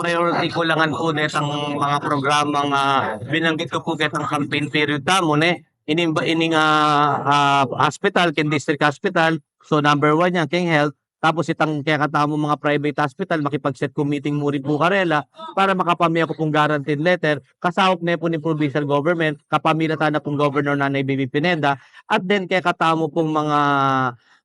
priority ko langan po netang mga programang uh, binanggit ko po ketang campaign period tamo ne? Ining ining ah, ah, hospital kin district hospital so number one yan king health. Tapos itang kaya katamo mga private hospital makipag-set ko meeting mo rin po karela para makapamilya ko pong guaranteed letter. Kasawop na po ni provincial government kapamilya ta na pong governor Nanay Bibi Pineda. At then kaya katamo pong mga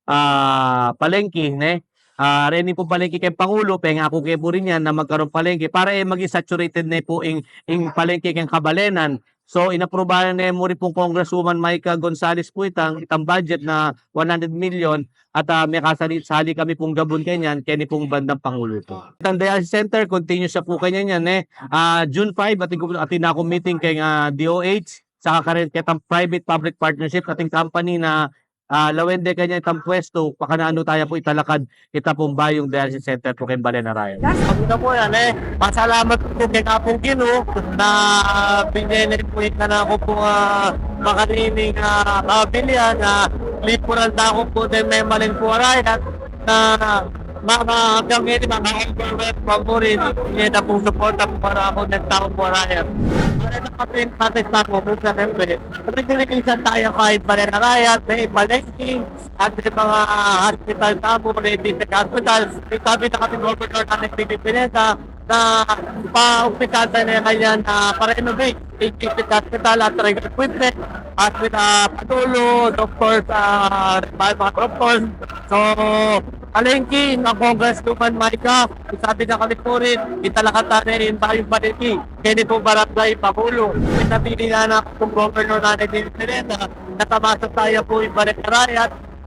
ah palengke ne Ah, uh, po palengke kay Pangulo, penga ako kay po rin yan na magkaroon palengke para eh maging saturated na po ing, ing palengke kay kabalenan. So inaprobahan na mo rin pong Congresswoman Maika Gonzales po itang, itang budget na 100 million at uh, may kasali sali kami pong gabon kanyan kaya ni pong bandang Pangulo po. Itang dialysis center, continue siya po kanya yan eh. Ah, June 5, ating, ating na meeting kay uh, DOH saka karin kitang private public partnership ating company na Ah, lawende kanya itang pwesto, pakanano tayo po italakad kita pong bayong dialysis center po kay Balena Ryan. Ang ina po yan eh, pasalamat po kay Kapong Gino na binene po na na ako po uh, makarinig na uh, kabilihan na lipuran na ako po din may maling po Ryan na mga ngayon mga favorit niya na pong suporta po para ako ng tao po Ryan. Para na kami natin sa ako po sa Nembe. Kasi kinikisan tayo kahit Balena Ryan, may palengke, at may mga hospital tamo, may district hospital. May sabi na kami governor na nagpipineta na pa-umpikata na kanya na pa-renovate district hospital at regular equipment at with uh, patulo, doctors, uh, mga doctors. So, palengke ng Congresswoman Maika, sabi na kami po rin, italakata na rin tayong palengke. Kaya po barangay Pakulo. Pinabili na na kung governor natin din Pineda, natamasok tayo po yung Barangay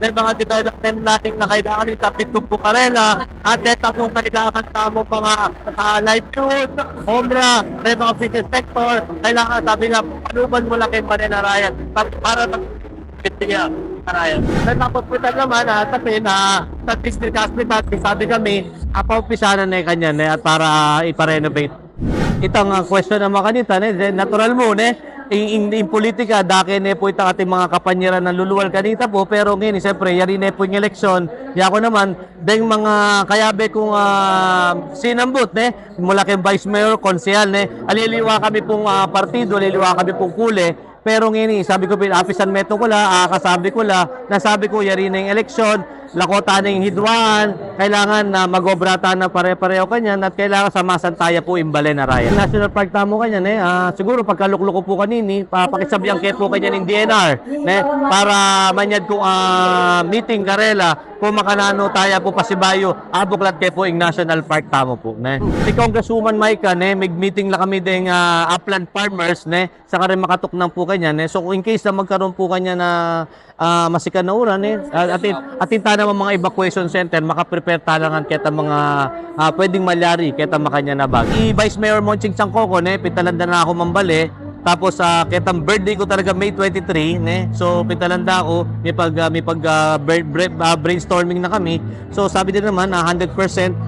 may mga development natin na kailangan itapit ko po karela at ito kung kailangan tamo mga uh, livelihood, homra, may mga business sector, kailangan sabi na panuban mo lang kay Manila Ryan para, para Pitiya, Ryan. Sa napospital naman, ha, sabi na sa district hospital, sabi kami, apa-umpisa na na kanya na at para iparenovate. Itang uh, question naman kanita, ne, natural mo, ne, in, in, in politika, dake ne po ita ating mga kapanyera na luluwal kanita po, pero ngayon, siyempre, yari ne po yung eleksyon, ya ako naman, deng mga kayabe kong uh, sinambot, ne, mula kay Vice Mayor, konsehal, ne, aliliwa kami pong uh, partido, aliliwa kami pong kule, pero ngayon, sabi ko, apisan meto ko la, uh, kasabi ko la, nasabi ko, yari na yung eleksyon, lakota yung hidwaan, kailangan na magobrata na pare-pareho kanyan at kailangan samasan tayo po imbale na raya. National Park tamo kanyan eh, ah, siguro pagkaluklok ko po kanini, papakisabihan kayo po kanyan ng DNR, ne, para manyad kong ah, meeting karela, kung makanano tayo po pasibayo, abuklat kayo po yung National Park tamo po, ne. Si Congresswoman Maika, ne, mag-meeting lang kami ding ah, upland farmers, ne, saka rin makatok ng po kanyan, ne. So in case na magkaroon po kanya na uh, masikan na uran eh. Atin atin ta naman mga evacuation center maka-prepare talangan kita mga uh, pwedeng malyari kita makanya na bag. I Vice Mayor Monching Sangkoko ne pitalanda na ako mambali. Tapos uh, kitang birthday ko talaga May 23 ne. So pitalanda ako may pag uh, may pag uh, uh, brainstorming na kami. So sabi din naman uh, 100%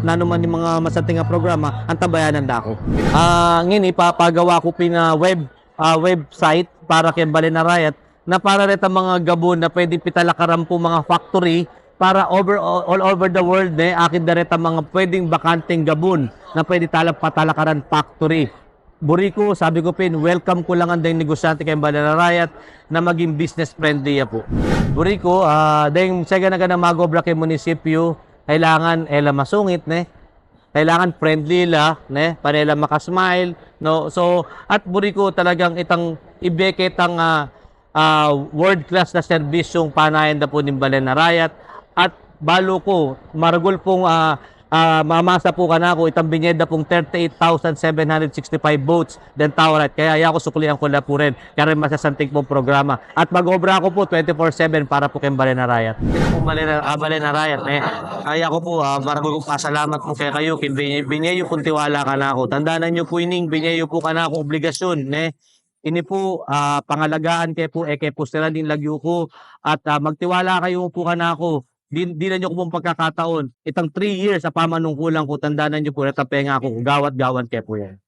na naman yung mga masating programa ang tabayanan da ako. Ah uh, ngini papagawa ko pina web uh, website para kay Balena Riot na para reta mga gabon na pwede pitalakaran po mga factory para over all over the world ne akin dareta mga pwedeng bakanteng gabon na pwede talap patalakaran factory. Buriko, sabi ko pin, welcome ko lang ang dahil negosyante kay Banana Riot na maging business friendly ya po. Buriko, uh, dahil sa gana na magobra kay munisipyo, kailangan ela masungit ne, kailangan friendly la, ne, panela makasmile, no. So, at buriko talagang itang ibeke uh, uh, world class na serbisyong panayan na po ni Balena Riot at balo ko maragol pong uh, uh, mamasa po ka na ako. Itang binyeda pong 38,765 votes. Then Taurat kaya ako suklihan ko na po rin. Kaya rin masasanting pong programa. At mag-obra ako po 24-7 para po kay Balena Riot. Ito po Balena, uh, Balena Riot eh, kaya ko po uh, maragol kong pasalamat po kay kayo. Kay binyayo kung tiwala ka na ako. Tandaan nyo po ining binyayo po ka na ako. Obligasyon eh. Ini po uh, pangalagaan kay po eh kay po sila din lagyo ko. At uh, magtiwala kayo po kana ako di, di na nyo ko pong pagkakataon. Itang 3 years sa pamanungkulan ko tandaan nyo po natapenga ako gawat gawan kay po yan